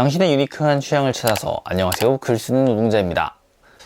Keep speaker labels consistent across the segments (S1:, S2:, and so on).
S1: 당신의 유니크한 취향을 찾아서 안녕하세요. 글 쓰는 노동자입니다.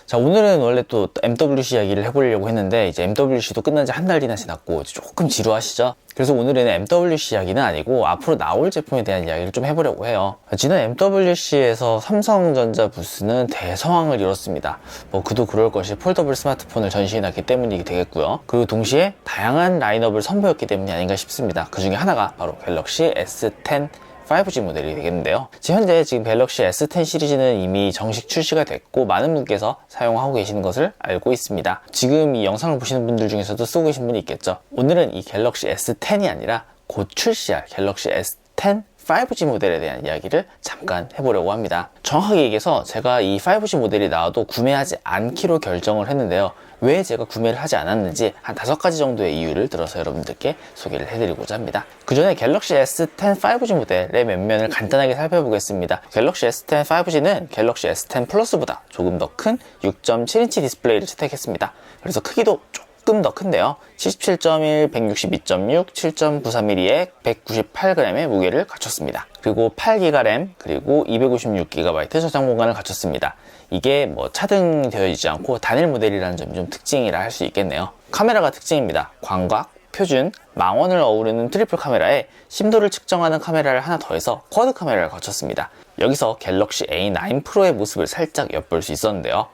S1: 자 오늘은 원래 또 MWC 이야기를 해보려고 했는데 이제 MWC도 끝난 지 한달 뒤나 지났고 조금 지루하시죠? 그래서 오늘은 MWC 이야기는 아니고 앞으로 나올 제품에 대한 이야기를 좀 해보려고 해요. 지난 MWC에서 삼성전자 부스는 대성황을 이뤘습니다. 뭐 그도 그럴 것이 폴더블 스마트폰을 전시해놨기 때문이기 되겠고요. 그리고 동시에 다양한 라인업을 선보였기 때문이 아닌가 싶습니다. 그 중에 하나가 바로 갤럭시 S10 5G 모델이 되겠는데요. 지금 현재 지금 갤럭시 S10 시리즈는 이미 정식 출시가 됐고 많은 분께서 사용하고 계시는 것을 알고 있습니다. 지금 이 영상을 보시는 분들 중에서도 쓰고 계신 분이 있겠죠. 오늘은 이 갤럭시 S10이 아니라 곧 출시할 갤럭시 S10 5G 모델에 대한 이야기를 잠깐 해보려고 합니다. 정확하게 얘기해서 제가 이 5G 모델이 나와도 구매하지 않기로 결정을 했는데요. 왜 제가 구매를 하지 않았는지 한 다섯 가지 정도의 이유를 들어서 여러분들께 소개를 해드리고자 합니다. 그 전에 갤럭시 S10 5G 모델의 면면을 간단하게 살펴보겠습니다. 갤럭시 S10 5G는 갤럭시 S10 플러스보다 조금 더 큰 6.7인치 디스플레이를 채택했습니다. 그래서 크기도 조금 더 큰데요. 77.1, 162.6, 7.93mm에 198g의 무게를 갖췄습니다. 그리고 8기가 램, 그리고 256GB 저장 공간을 갖췄습니다. 이게 뭐 차등되어 있지 않고 단일 모델이라는 점이 좀 특징이라 할 수 있겠네요. 카메라가 특징입니다. 광각, 표준, 망원을 어우르는 트리플 카메라에 심도를 측정하는 카메라를 하나 더해서 쿼드 카메라를 거쳤습니다. 여기서 갤럭시 A9 프로의 모습을 살짝 엿볼 수 있었는데요.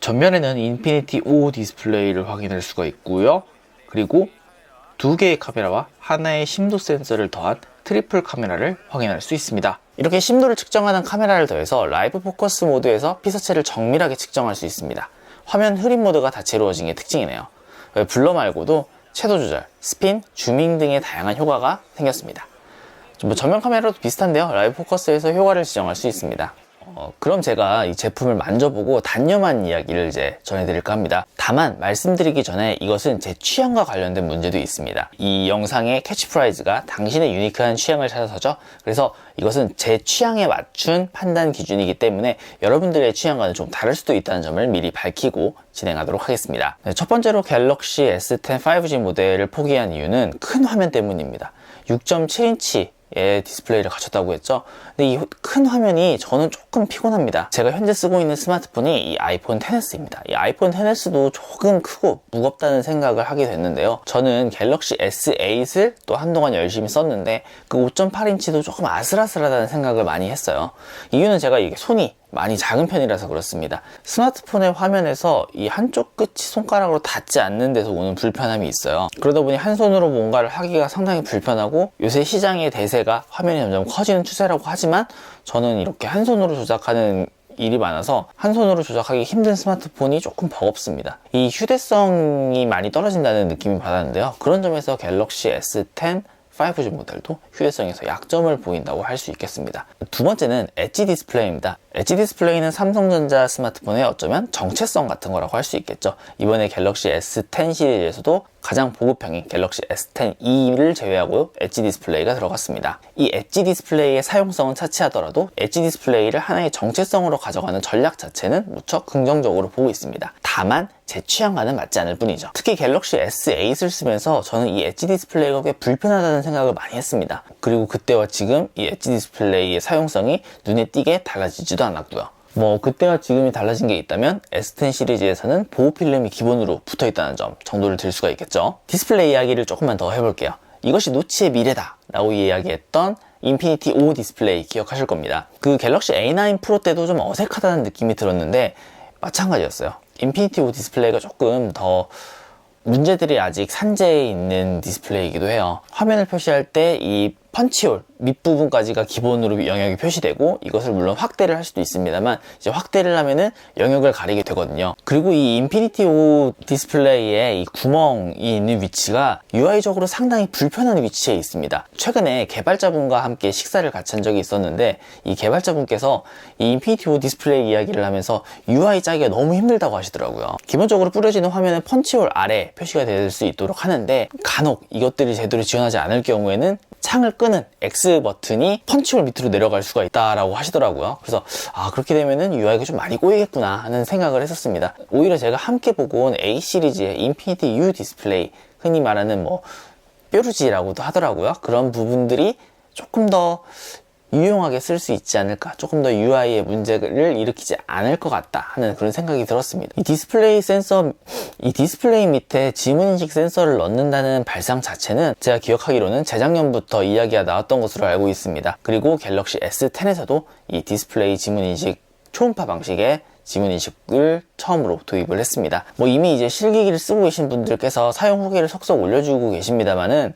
S1: 전면에는 인피니티 5 디스플레이를 확인할 수가 있고요. 그리고 두 개의 카메라와 하나의 심도 센서를 더한 트리플 카메라를 확인할 수 있습니다. 이렇게 심도를 측정하는 카메라를 더해서 라이브 포커스 모드에서 피사체를 정밀하게 측정할 수 있습니다. 화면 흐림 모드가 다채로워진 게 특징이네요. 블러 말고도 채도 조절, 스핀, 주밍 등의 다양한 효과가 생겼습니다. 뭐 전면 카메라도 비슷한데요. 라이브 포커스에서 효과를 지정할 수 있습니다. 어, 그럼 제가 이 제품을 만져보고 단념한 이야기를 이제 전해드릴까 합니다. 다만 말씀드리기 전에 이것은 제 취향과 관련된 문제도 있습니다. 이 영상의 캐치프라이즈가 당신의 유니크한 취향을 찾아서죠. 그래서 이것은 제 취향에 맞춘 판단 기준이기 때문에 여러분들의 취향과는 좀 다를 수도 있다는 점을 미리 밝히고 진행하도록 하겠습니다. 네, 첫 번째로 갤럭시 S10 5G 모델을 포기한 이유는 큰 화면 때문입니다. 6.7인치 의 디스플레이를 갖췄다고 했죠. 근데 이 큰 화면이 저는 조금 피곤합니다. 제가 현재 쓰고 있는 스마트폰이 이 아이폰 10s입니다. 이 아이폰 10s도 조금 크고 무겁다는 생각을 하게 됐는데요. 저는 갤럭시 S8을 또 한동안 열심히 썼는데 그 5.8인치도 조금 아슬아슬하다는 생각을 많이 했어요. 이유는 제가 이게 손이 많이 작은 편이라서 그렇습니다. 스마트폰의 화면에서 이 한쪽 끝이 손가락으로 닿지 않는 데서 오는 불편함이 있어요. 그러다 보니 한 손으로 뭔가를 하기가 상당히 불편하고 요새 시장의 대세가 화면이 점점 커지는 추세라고 하지만 저는 이렇게 한 손으로 조작하는 일이 많아서 한 손으로 조작하기 힘든 스마트폰이 조금 버겁습니다. 이 휴대성이 많이 떨어진다는 느낌이 받았는데요. 그런 점에서 갤럭시 S10 5G 모델도 휴대성에서 약점을 보인다고 할 수 있겠습니다. 두 번째는 엣지 디스플레이입니다. 엣지 디스플레이는 삼성전자 스마트폰의 어쩌면 정체성 같은 거라고 할 수 있겠죠. 이번에 갤럭시 S10 시리즈에서도 가장 보급형인 갤럭시 S10e를 제외하고 엣지 디스플레이가 들어갔습니다. 이 엣지 디스플레이의 사용성은 차치하더라도 엣지 디스플레이를 하나의 정체성으로 가져가는 전략 자체는 무척 긍정적으로 보고 있습니다. 다만 제 취향과는 맞지 않을 뿐이죠. 특히 갤럭시 S8을 쓰면서 저는 이 엣지 디스플레이가 꽤 불편하다는 생각을 많이 했습니다. 그리고 그때와 지금 이 엣지 디스플레이의 사용성이 눈에 띄게 달라지지도 않았고요. 뭐 그때와 지금이 달라진 게 있다면 S10 시리즈에서는 보호 필름이 기본으로 붙어 있다는 점 정도를 들 수가 있겠죠. 디스플레이 이야기를 조금만 더 해볼게요. 이것이 노치의 미래다 라고 이야기했던 인피니티 5 디스플레이 기억하실 겁니다. 그 갤럭시 A9 프로 때도 좀 어색하다는 느낌이 들었는데 마찬가지였어요. 인피니티 5 디스플레이가 조금 더 문제들이 아직 산재해 있는 디스플레이이기도 해요. 화면을 표시할 때 이 펀치홀 밑부분까지가 기본으로 영역이 표시되고 이것을 물론 확대를 할 수도 있습니다만 이제 확대를 하면은 영역을 가리게 되거든요. 그리고 이 인피니티 5 디스플레이에 이 구멍이 있는 위치가 UI적으로 상당히 불편한 위치에 있습니다. 최근에 개발자분과 함께 식사를 같이 한 적이 있었는데 이 개발자분께서 이 인피니티 5 디스플레이 이야기를 하면서 UI 짜기가 너무 힘들다고 하시더라고요. 기본적으로 뿌려지는 화면은 펀치홀 아래 표시가 될 수 있도록 하는데 간혹 이것들이 제대로 지원하지 않을 경우에는 창을 끄는 X 버튼이 펀치홀 밑으로 내려갈 수가 있다라고 하시더라고요. 그래서 아 그렇게 되면은 UI가 좀 많이 꼬이겠구나 하는 생각을 했었습니다. 오히려 제가 함께 보고 온 A 시리즈의 인피니티 U 디스플레이 흔히 말하는 뭐 뾰루지라고도 하더라고요. 그런 부분들이 조금 더 유용하게 쓸 수 있지 않을까. 조금 더 UI에 문제를 일으키지 않을 것 같다 하는 그런 생각이 들었습니다. 이 디스플레이 센서 이 디스플레이 밑에 지문인식 센서를 넣는다는 발상 자체는 제가 기억하기로는 재작년부터 이야기가 나왔던 것으로 알고 있습니다. 그리고 갤럭시 S10에서도 이 디스플레이 지문인식 초음파 방식의 지문인식을 처음으로 도입을 했습니다. 뭐 이미 이제 실기기를 쓰고 계신 분들께서 사용 후기를 속속 올려주고 계십니다만은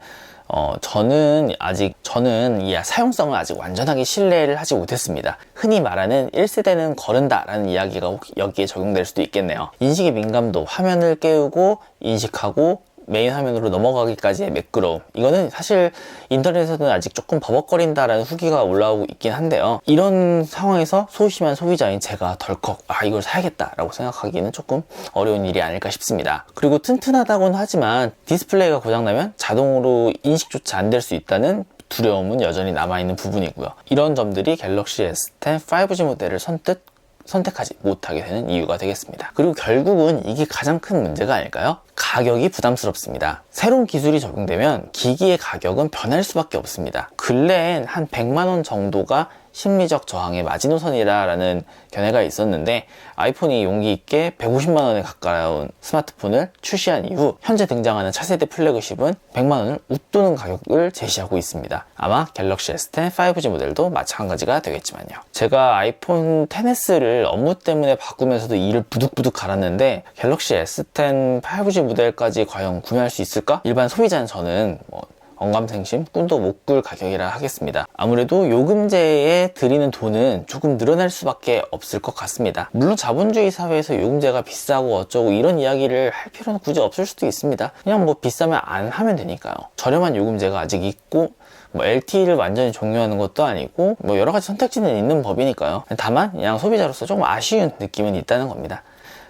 S1: 어, 저는 아직, 저는 이 사용성을 아직 완전하게 신뢰를 하지 못했습니다. 흔히 말하는 1세대는 거른다 라는 이야기가 혹- 여기에 적용될 수도 있겠네요. 인식의 민감도, 화면을 깨우고 인식하고 메인 화면으로 넘어가기까지의 매끄러움. 이거는 사실 인터넷에서는 아직 조금 버벅거린다라는 후기가 올라오고 있긴 한데요. 이런 상황에서 소심한 소비자인 제가 덜컥 아 이걸 사야겠다 라고 생각하기는 조금 어려운 일이 아닐까 싶습니다. 그리고 튼튼하다고는 하지만 디스플레이가 고장나면 자동으로 인식조차 안 될 수 있다는 두려움은 여전히 남아있는 부분이고요. 이런 점들이 갤럭시 S10 5G 모델을 선뜻 선택하지 못하게 되는 이유가 되겠습니다. 그리고 결국은 이게 가장 큰 문제가 아닐까요? 가격이 부담스럽습니다. 새로운 기술이 적용되면 기기의 가격은 변할 수밖에 없습니다. 근래엔 한 100만원 정도가 심리적 저항의 마지노선이라는 견해가 있었는데 아이폰이 용기 있게 150만 원에 가까운 스마트폰을 출시한 이후 현재 등장하는 차세대 플래그십은 100만 원을 웃도는 가격을 제시하고 있습니다. 아마 갤럭시 S10 5G 모델도 마찬가지가 되겠지만요. 제가 아이폰 10s를 업무 때문에 바꾸면서도 이를 부득부득 갈았는데 갤럭시 S10 5G 모델까지 과연 구매할 수 있을까? 일반 소비자는 저는 뭐 언감생심, 꿈도 못 꿀 가격이라 하겠습니다. 아무래도 요금제에 드리는 돈은 조금 늘어날 수밖에 없을 것 같습니다. 물론 자본주의 사회에서 요금제가 비싸고 어쩌고 이런 이야기를 할 필요는 굳이 없을 수도 있습니다. 그냥 뭐 비싸면 안 하면 되니까요. 저렴한 요금제가 아직 있고 뭐 LTE를 완전히 종료하는 것도 아니고 뭐 여러 가지 선택지는 있는 법이니까요. 다만 그냥 소비자로서 조금 아쉬운 느낌은 있다는 겁니다.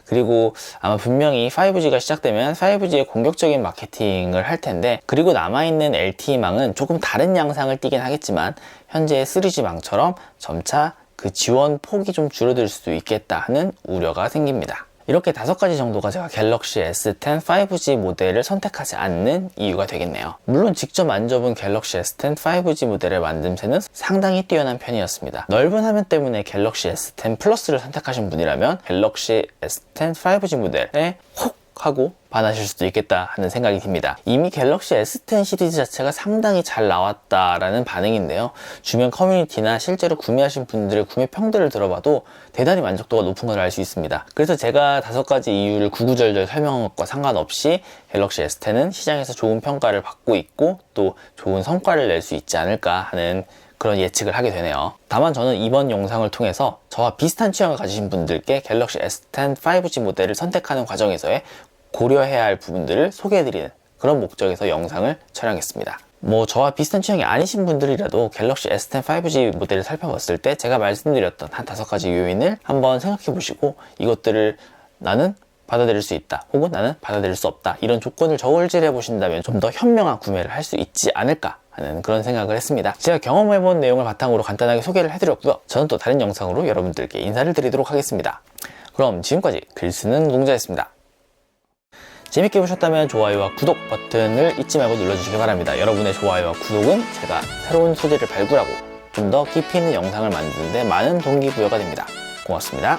S1: 그리고 아마 분명히 5G가 시작되면 5G의 공격적인 마케팅을 할 텐데 그리고 남아있는 LTE망은 조금 다른 양상을 띠긴 하겠지만 현재의 3G망처럼 점차 그 지원 폭이 좀 줄어들 수도 있겠다 하는 우려가 생깁니다. 이렇게 다섯 가지 정도가 제가 갤럭시 S10 5G 모델을 선택하지 않는 이유가 되겠네요. 물론 직접 만져본 갤럭시 S10 5G 모델의 만듦새는 상당히 뛰어난 편이었습니다. 넓은 화면 때문에 갤럭시 S10 플러스를 선택하신 분이라면 갤럭시 S10 5G 모델에 혹 하고 반하실 수도 있겠다 하는 생각이 듭니다. 이미 갤럭시 S10 시리즈 자체가 상당히 잘 나왔다라는 반응인데요. 주변 커뮤니티나 실제로 구매하신 분들의 구매 평들을 들어봐도 대단히 만족도가 높은 걸알수 있습니다. 그래서 제가 다섯 가지 이유를 구구절절 설명한 것과 상관없이 갤럭시 S10은 시장에서 좋은 평가를 받고 있고 또 좋은 성과를 낼 수 있지 않을까 하는 그런 예측을 하게 되네요. 다만 저는 이번 영상을 통해서 저와 비슷한 취향을 가지신 분들께 갤럭시 S10 5G 모델을 선택하는 과정에서의 고려해야 할 부분들을 소개해드리는 그런 목적에서 영상을 촬영했습니다. 뭐 저와 비슷한 취향이 아니신 분들이라도 갤럭시 S10 5G 모델을 살펴봤을 때 제가 말씀드렸던 한 다섯 가지 요인을 한번 생각해 보시고 이것들을 나는 받아들일 수 있다 혹은 나는 받아들일 수 없다 이런 조건을 저울질해 보신다면 좀 더 현명한 구매를 할 수 있지 않을까 하는 그런 생각을 했습니다. 제가 경험해본 내용을 바탕으로 간단하게 소개를 해드렸고요. 저는 또 다른 영상으로 여러분들께 인사를 드리도록 하겠습니다. 그럼 지금까지 글 쓰는 노동자였습니다. 재밌게 보셨다면 좋아요와 구독 버튼을 잊지 말고 눌러주시기 바랍니다. 여러분의 좋아요와 구독은 제가 새로운 소재를 발굴하고 좀 더 깊이 있는 영상을 만드는데 많은 동기부여가 됩니다. 고맙습니다.